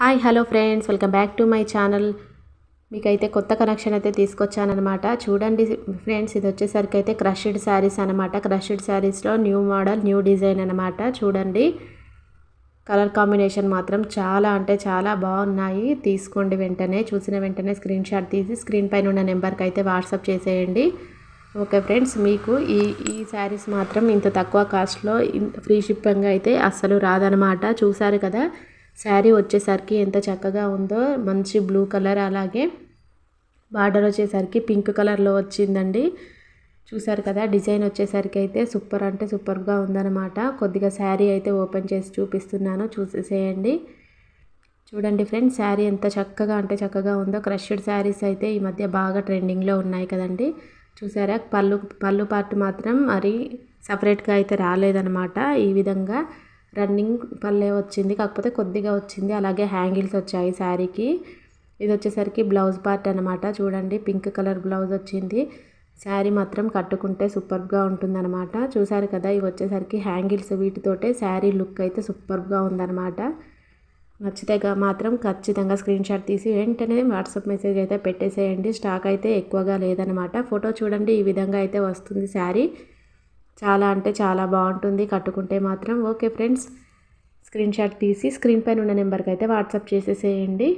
Hi hello friends. Welcome back to my channel. మీకైతే కొత్త connection అయితే తీసుకొచ్చానమాట చూడండి ఫ్రెండ్స్ ఇది వచ్చేసరికి అయితే క్రష్డ్ శారీస్ అనమాట క్రష్డ్ శారీస్లో న్యూ మోడల్ న్యూ డిజైన్ అనమాట చూడండి. కలర్ కాంబినేషన్ మాత్రం చాలా అంటే చాలా బాగున్నాయి. తీసుకోండి వెంటనే. చూసిన వెంటనే స్క్రీన్ షాట్ తీసి స్క్రీన్ పైన ఉన్న నెంబర్కి అయితే వాట్సాప్ చేసేయండి. ఓకే ఫ్రెండ్స్ మీకు ఈ ఈ శారీస్ మాత్రం ఇంత తక్కువ కాస్ట్లో ఫ్రీ షిప్పింగ్ అయితే అస్సలు రాదనమాట చూసారు కదా? శారీ వచ్చేసరికి ఎంత చక్కగా ఉందో మంచి బ్లూ కలర్ అలాగే బార్డర్ వచ్చేసరికి పింక్ కలర్లో వచ్చిందండి. చూసారు కదా డిజైన్ వచ్చేసరికి అయితే సూపర్ అంటే సూపర్గా ఉందన్నమాట. కొద్దిగా శారీ అయితే ఓపెన్ చేసి చూపిస్తున్నాను చూసేసేయండి. చూడండి ఫ్రెండ్స్ శారీ ఎంత చక్కగా అంటే చక్కగా ఉందో క్రష్డ్ శారీస్ అయితే ఈ మధ్య బాగా ట్రెండింగ్లో ఉన్నాయి కదండి. చూసారా పళ్ళు పళ్ళు పార్ట్ మాత్రం మరి సపరేట్గా అయితే రాలేదనమాట ఈ విధంగా. రన్నింగ్ పల్లె వచ్చింది. కాకపోతే కొద్దిగా వచ్చింది. అలాగే హ్యాంగిల్స్ వచ్చాయి శారీకి. ఇది వచ్చేసరికి బ్లౌజ్ పార్ట్ అనమాట చూడండి పింక్ కలర్ బ్లౌజ్ వచ్చింది. శారీ మాత్రం కట్టుకుంటే సూపర్గా ఉంటుందన్నమాట. చూసారు కదా ఇవి వచ్చేసరికి హ్యాంగిల్స్ వీటితోటే శారీ లుక్ అయితే సూపర్గా ఉందన్నమాట. నచ్చితే మాత్రం ఖచ్చితంగా స్క్రీన్ షాట్ తీసి వెంటనే వాట్సాప్ మెసేజ్ అయితే పెట్టేసేయండి. స్టాక్ అయితే ఎక్కువగా లేదనమాట ఫోటో చూడండి ఈ విధంగా అయితే వస్తుంది శారీ. చాలా అంటే చాలా బాగుంటుంది. కట్టుకుంటే మాత్రం ఓకే ఫ్రెండ్స్. స్క్రీన్ షాట్ తీసి స్క్రీన్ పైన ఉన్న నెంబర్కి అయితే వాట్సాప్ చేసేసేయండి.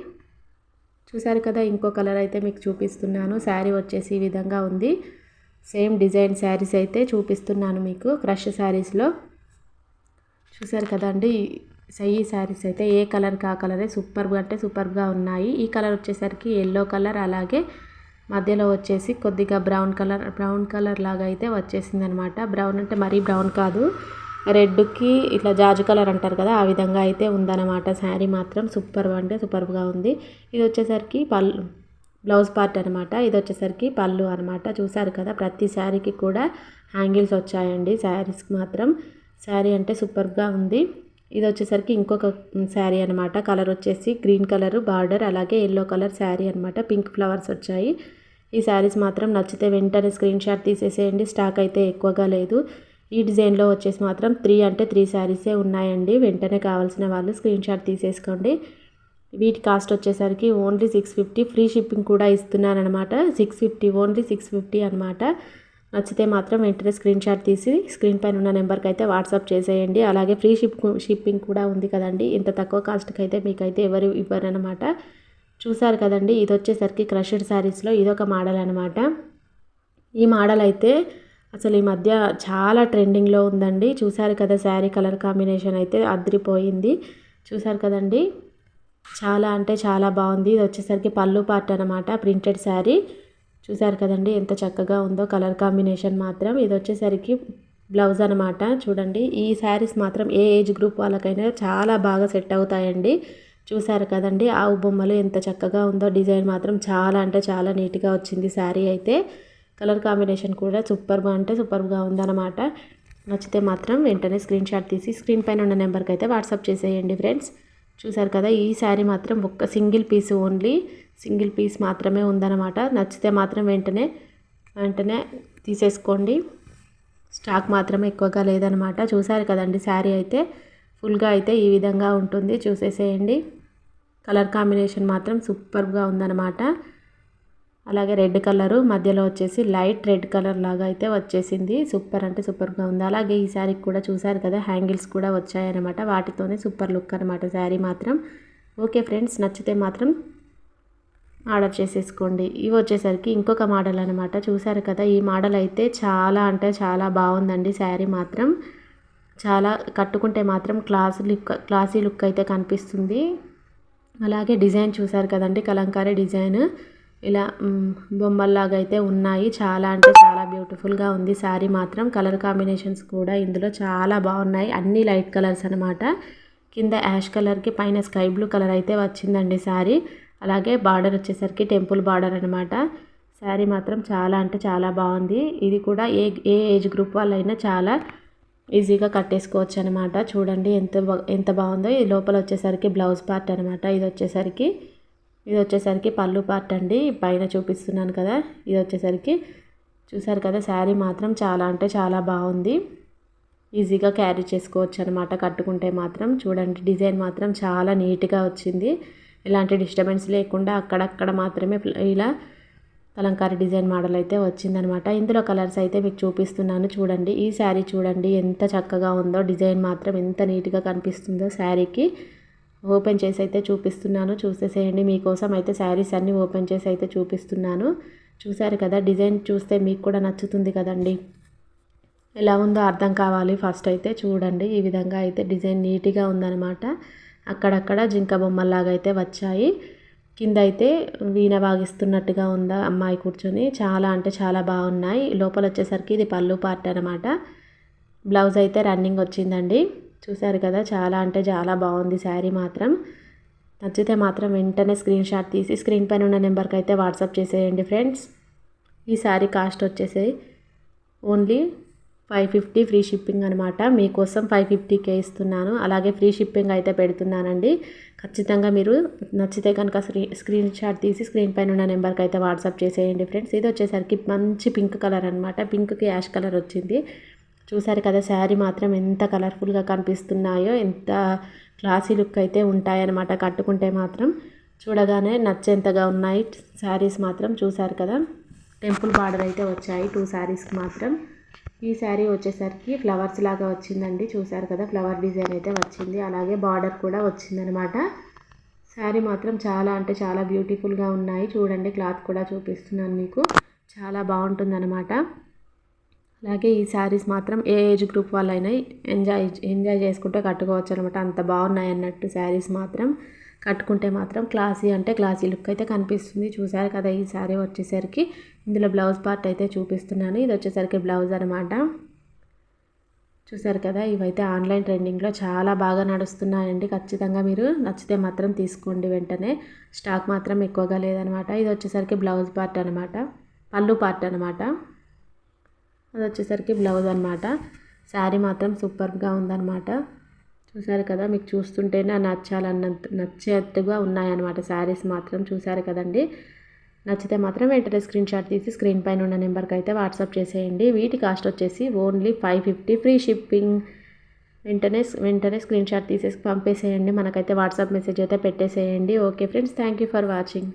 చూసారు కదా ఇంకో కలర్ అయితే మీకు చూపిస్తున్నాను. శారీ వచ్చేసి ఈ విధంగా ఉంది. సేమ్ డిజైన్ శారీస్ అయితే చూపిస్తున్నాను మీకు క్రష్ శారీస్లో. చూసారు కదండి సై శారీస్ అయితే ఏ కలర్కి ఆ కలరే సూపర్గా అంటే సూపర్గా ఉన్నాయి. ఈ కలర్ వచ్చేసరికి ఎల్లో కలర్ అలాగే మధ్యలో వచ్చేసి కొద్దిగా బ్రౌన్ కలర్ బ్రౌన్ కలర్ లాగా అయితే వచ్చేసింది అనమాట బ్రౌన్ అంటే మరీ బ్రౌన్ కాదు. రెడ్కి ఇట్లా జాజు కలర్ అంటారు కదా ఆ విధంగా అయితే ఉందన్నమాట శారీ మాత్రం సూపర్ అంటే సూపర్గా ఉంది. ఇది వచ్చేసరికి పళ్ళు బ్లౌజ్ పార్ట్ అనమాట. ఇది వచ్చేసరికి పళ్ళు అనమాట. చూసారు కదా ప్రతి శారీకి కూడా హ్యాంగిల్స్ వచ్చాయండి శారీస్కి మాత్రం. శారీ అంటే సూపర్గా ఉంది. ఇది వచ్చేసరికి ఇంకొక శారీ అనమాట. కలర్ వచ్చేసి గ్రీన్ కలర్ బార్డర్ అలాగే ఎల్లో కలర్ శారీ అనమాట. పింక్ ఫ్లవర్స్ వచ్చాయి. ఈ శారీస్ మాత్రం నచ్చితే వెంటనే స్క్రీన్ షాట్ తీసేసేయండి. స్టాక్ అయితే ఎక్కువగా లేదు. ఈ డిజైన్లో వచ్చేసి మాత్రం త్రీ అంటే త్రీ శారీసే ఉన్నాయండి. వెంటనే కావాల్సిన వాళ్ళు స్క్రీన్ షాట్ తీసేసుకోండి. వీటి కాస్ట్ వచ్చేసరికి only six fifty. Free shipping కూడా ఇస్తున్నానమాట six fifty only six fifty అనమాట నచ్చితే మాత్రం వెంటనే స్క్రీన్ షాట్ తీసి స్క్రీన్ పైన ఉన్న నెంబర్కి అయితే వాట్సాప్ చేసేయండి. అలాగే ఫ్రీ షిప్ షిప్పింగ్ కూడా ఉంది కదండి. ఇంత తక్కువ కాస్ట్కి అయితే మీకైతే ఎవరు ఇవ్వరనమాట చూసారు కదండి ఇది వచ్చేసరికి క్రషడ్ శారీస్లో ఇదొక మోడల్ అనమాట ఈ మోడల్ అయితే అసలు ఈ మధ్య చాలా ట్రెండింగ్లో ఉందండి. చూసారు కదా శారీ కలర్ కాంబినేషన్ అయితే అదిరిపోయింది. చూసారు కదండి చాలా అంటే చాలా బాగుంది. ఇది వచ్చేసరికి పళ్ళు పార్ట్ అనమాట ప్రింటెడ్ శారీ. చూసారు కదండి ఎంత చక్కగా ఉందో కలర్ కాంబినేషన్ మాత్రం. ఇది వచ్చేసరికి బ్లౌజ్ అనమాట చూడండి. ఈ శారీస్ మాత్రం ఏ ఏజ్ గ్రూప్ వాళ్ళకైనా చాలా బాగా సెట్ అవుతాయండి. చూశారు కదండి. ఆవు బొమ్మలు ఎంత చక్కగా ఉందో డిజైన్ మాత్రం చాలా అంటే చాలా నీట్గా వచ్చింది శారీ అయితే. కలర్ కాంబినేషన్ కూడా సూపర్గా అంటే సూపర్గా ఉందన్నమాట. నచ్చితే మాత్రం వెంటనే స్క్రీన్ షాట్ తీసి స్క్రీన్ పైన ఉన్న నెంబర్కి అయితే వాట్సాప్ చేసేయండి ఫ్రెండ్స్. చూసారు కదా ఈ శారీ మాత్రం ఒక్క single piece only. Single piece మాత్రమే ఉందన్నమాట. నచ్చితే మాత్రం వెంటనే వెంటనే తీసేసుకోండి. స్టాక్ మాత్రం ఎక్కువగా లేదనమాట చూసారు కదండి శారీ అయితే. ఫుల్గా అయితే ఈ విధంగా ఉంటుంది. చూసేసేయండి. కలర్ కాంబినేషన్ మాత్రం సూపర్గా ఉందన్నమాట. అలాగే రెడ్ కలరు మధ్యలో వచ్చేసి లైట్ రెడ్ కలర్ లాగా అయితే వచ్చేసింది. సూపర్ అంటే సూపర్గా ఉంది. అలాగే ఈ శారీకి కూడా చూసారు కదా హ్యాంగిల్స్ కూడా వచ్చాయన్నమాట. వాటితోనే సూపర్ లుక్ అనమాట శారీ మాత్రం. ఓకే ఫ్రెండ్స్ నచ్చితే మాత్రం ఆర్డర్ చేసేసుకోండి. ఇవి వచ్చేసరికి ఇంకొక మోడల్ అనమాట చూసారు కదా ఈ మోడల్ అయితే చాలా అంటే చాలా బాగుందండి శారీ మాత్రం. చాలా కట్టుకుంటే మాత్రం క్లాస్ లుక్ క్లాసీ లుక్ అయితే కనిపిస్తుంది. అలాగే డిజైన్ చూసారు కదండి కలంకారీ డిజైన్. ఇలా బొమ్మల్లాగా అయితే ఉన్నాయి. చాలా అంటే చాలా బ్యూటిఫుల్గా ఉంది. శారీ మాత్రం కలర్ కాంబినేషన్స్ కూడా ఇందులో చాలా బాగున్నాయి. అన్ని లైట్ కలర్స్ అనమాట కింద యాష్ కలర్కి పైన స్కై బ్లూ కలర్ అయితే వచ్చిందండి శారీ. అలాగే బార్డర్ వచ్చేసరికి టెంపుల్ బార్డర్ అనమాట శారీ మాత్రం చాలా అంటే చాలా బాగుంది. ఇది కూడా ఏ ఏ ఏజ్ గ్రూప్ వాళ్ళైనా చాలా ఈజీగా కట్టేసుకోవచ్చు అనమాట చూడండి ఎంత ఎంత బాగుందో. ఈ లోపల వచ్చేసరికి బ్లౌజ్ పార్ట్ అనమాట. ఇది వచ్చేసరికి ఇది వచ్చేసరికి పళ్ళు పార్ట్ అండి. పైన చూపిస్తున్నాను కదా. ఇది వచ్చేసరికి చూసారు కదా శారీ మాత్రం చాలా అంటే చాలా బాగుంది. ఈజీగా క్యారీ చేసుకోవచ్చు అనమాట కట్టుకుంటే మాత్రం. చూడండి డిజైన్ మాత్రం చాలా నీట్గా వచ్చింది. ఎలాంటి డిస్టర్బెన్స్ లేకుండా అక్కడక్కడ మాత్రమే ఇలా కలంకారీ డిజైన్ మోడల్ అయితే వచ్చిందనమాట. ఇందులో కలర్స్ అయితే మీకు చూపిస్తున్నాను చూడండి. ఈ శారీ చూడండి ఎంత చక్కగా ఉందో. డిజైన్ మాత్రం ఎంత నీట్గా కనిపిస్తుందో శారీకి. ఓపెన్ చేసి అయితే చూపిస్తున్నాను. చూసేసేయండి. మీకోసం అయితే శారీస్ అన్నీ ఓపెన్ చేసి అయితే చూపిస్తున్నాను. చూశారు కదా డిజైన్ చూస్తే మీకు కూడా నచ్చుతుంది కదండి. ఎలా ఉందో అర్థం కావాలి ఫస్ట్ అయితే చూడండి. ఈ విధంగా అయితే డిజైన్ నీట్గా ఉందన్నమాట అక్కడక్కడ జింక బొమ్మల్లాగా అయితే వచ్చాయి. కింద అయితే వీణ వాగిస్తున్నట్టుగా ఉందా అమ్మాయి కూర్చొని. చాలా అంటే చాలా బాగున్నాయి. లోపల వచ్చేసరికి ఇది పళ్ళు పార్ట్ అనమాట బ్లౌజ్ అయితే రన్నింగ్ వచ్చిందండి. చూశారు కదా చాలా అంటే చాలా బాగుంది శారీ మాత్రం. నచ్చితే మాత్రం వెంటనే స్క్రీన్ షాట్ తీసి స్క్రీన్ పైన ఉన్న నెంబర్కి అయితే వాట్సాప్ చేసేయండి ఫ్రెండ్స్. ఈ శారీ కాస్ట్ వచ్చేసి only five fifty free shipping అనమాట మీకోసం ఫైవ్ ఫిఫ్టీకే ఇస్తున్నాను. అలాగే ఫ్రీ షిప్పింగ్ అయితే పెడుతున్నానండి. ఖచ్చితంగా మీరు నచ్చితే కనుక స్క్రీన్ షాట్ తీసి స్క్రీన్ పైన ఉన్న నెంబర్కి అయితే వాట్సాప్ చేసేయండి ఫ్రెండ్స్. ఇది వచ్చేసరికి మంచి పింక్ కలర్ అనమాట పింక్కి యాష్ కలర్ వచ్చింది. చూసారు కదా శారీ మాత్రం ఎంత కలర్ఫుల్గా కనిపిస్తున్నాయో ఎంత క్లాసీ లుక్ అయితే ఉంటాయన్నమాట కట్టుకుంటే మాత్రం. చూడగానే నచ్చేంతగా ఉన్నాయి. శారీస్ మాత్రం చూసారు కదా టెంపుల్ బార్డర్ అయితే వచ్చాయి. టూ శారీస్కి మాత్రం. ఈ శారీ వచ్చేసరికి ఫ్లవర్స్ లాగా వచ్చిందండి. చూసారు కదా ఫ్లవర్ డిజైన్ అయితే వచ్చింది. అలాగే బార్డర్ కూడా వచ్చిందనమాట. శారీ మాత్రం చాలా అంటే చాలా బ్యూటిఫుల్గా ఉన్నాయి. చూడండి క్లాత్ కూడా చూపిస్తున్నాను మీకు. చాలా బాగుంటుందన్నమాట అలాగే ఈ శారీస్ మాత్రం ఏ ఏజ్ గ్రూప్ వాళ్ళైనా ఎంజాయ్ ఎంజాయ్ చేసుకుంటే కట్టుకోవచ్చు అనమాట అంత బాగున్నాయి అన్నట్టు శారీస్ మాత్రం. కట్టుకుంటే మాత్రం క్లాసీ అంటే క్లాసీ లుక్ అయితే కనిపిస్తుంది. చూసారు కదా ఈ శారీ వచ్చేసరికి. ఇందులో బ్లౌజ్ పార్ట్ అయితే చూపిస్తున్నాను. ఇది వచ్చేసరికి బ్లౌజ్ అనమాట చూసారు కదా ఇవైతే ఆన్లైన్ ట్రెండింగ్లో చాలా బాగా నడుస్తున్నాయండి. ఖచ్చితంగా మీరు నచ్చితే మాత్రం తీసుకోండి వెంటనే. స్టాక్ మాత్రం ఎక్కువగా లేదనమాట ఇది వచ్చేసరికి బ్లౌజ్ పార్ట్ అనమాట పళ్ళు పార్ట్ అనమాట అది వచ్చేసరికి బ్లౌజ్ అనమాట శారీ మాత్రం సూపర్గా ఉందన్నమాట. చూసారు కదా మీకు చూస్తుంటేనే నచ్చాలన్నంత నచ్చేట్టుగా ఉన్నాయన్నమాట శారీస్ మాత్రం చూసారు కదండి. నచ్చితే మాత్రం వెంటనే స్క్రీన్ షాట్ తీసి స్క్రీన్ పైన ఉన్న నెంబర్కి అయితే వాట్సాప్ చేసేయండి. వీటి కాస్ట్ వచ్చేసి only five fifty free shipping వెంటనే వెంటనే స్క్రీన్ షాట్ తీసేసి పంపేసేయండి. మనకైతే వాట్సాప్ మెసేజ్ అయితే పెట్టేసేయండి. Okay friends thank you for watching